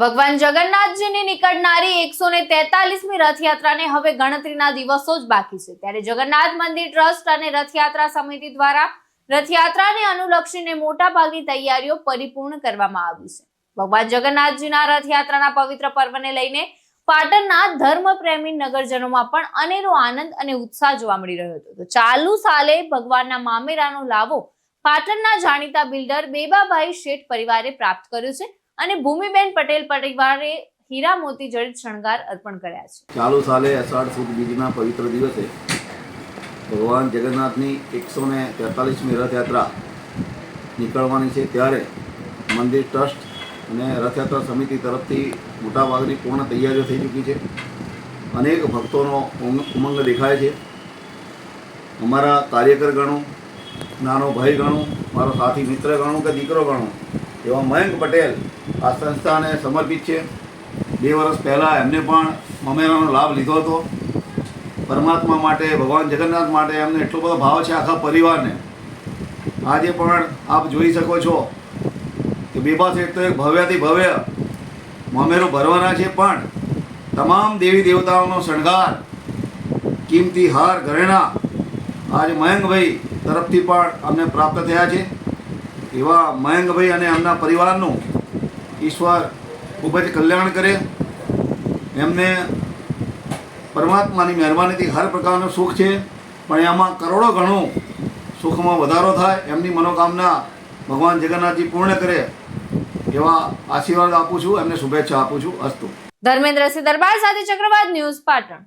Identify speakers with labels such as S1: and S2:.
S1: ભગવાન જગન્નાથજીની નીકળનારી એકસો ને તેતાલીસમી રથયાત્રાને હવે ગણતરીના દિવસો જ બાકી છે. ત્યારે જગન્નાથ મંદિર ટ્રસ્ટ અને રથયાત્રા સમિતિ દ્વારા રથયાત્રાને અનુલક્ષીને મોટા ભાગની તૈયારીઓ પરિપૂર્ણ કરવામાં આવી છે. ભગવાન જગન્નાથજીના રથયાત્રાના પવિત્ર પર્વને લઈને પાટણના ધર્મપ્રેમી નગરજનોમાં પણ અનેરો આનંદ અને ઉત્સાહ જોવા મળી રહ્યો હતો. તો ચાલુ સાલે ભગવાનના મામેરાનો લાવો પાટણના જાણીતા બિલ્ડર બેબાભાઈ શેઠ પરિવારે પ્રાપ્ત કર્યો છે. અને ભૂમિબેન પટેલ પરિવારે હીરા મોતી જડિત શણગાર અર્પણ કર્યા છે.
S2: ચાલુ સાલે અષાઢ સુદ બીજના પવિત્ર દિવસે ભગવાન જગન્નાથની એકસો ને તેતાલીસમી રથયાત્રા નીકળવાની છે ત્યારે મંદિર ટ્રસ્ટ અને રથયાત્રા સમિતિ તરફથી મોટાભાગની પૂર્ણ તૈયારીઓ થઈ ચૂકી છે. અનેક ભક્તોનો ઉમંગ દેખાય છે. અમારા કાર્યકર ગણું, નાનો ભાઈ ગણું, મારો સાથી મિત્ર ગણું કે દીકરો ગણું એવા મયંક પટેલ આ સંસ્થાને સમર્પિત છે. બે વર્ષ પહેલાં એમને પણ મમેરાનો લાભ લીધો હતો. પરમાત્મા માટે, ભગવાન જગન્નાથ માટે એમને એટલો બધો ભાવ છે આખા પરિવારને. આજે પણ આપ જોઈ શકો છો કે બેબા શેઠ તો એક ભવ્યથી ભવ્ય મમેરો ભરવાના છે, પણ તમામ દેવી દેવતાઓનો શણગાર, કિંમતી હાર ઘરેણા, આજે મયંકભાઈ તરફથી પણ અમને પ્રાપ્ત થયા છે. એવા મયંકભાઈ અને એમના પરિવારનું ઈશ્વર ખૂબ જ કલ્યાણ કરે. એમને પરમાત્માની મહેરબાનીથી હર પ્રકારનું સુખ છે. પણ એમાં કરોડો ઘણું સુખમાં વધારો થાય. એમની મનોકામના ભગવાન જગન્નાથજી પૂર્ણ કરે એવા આશીર્વાદ આપું છું. એમને શુભેચ્છા આપું છું. અસ્તુ.
S1: ધર્મેન્દ્રસિંહ દરબાર સાથે ચક્રવાત ન્યૂઝ પાટણ.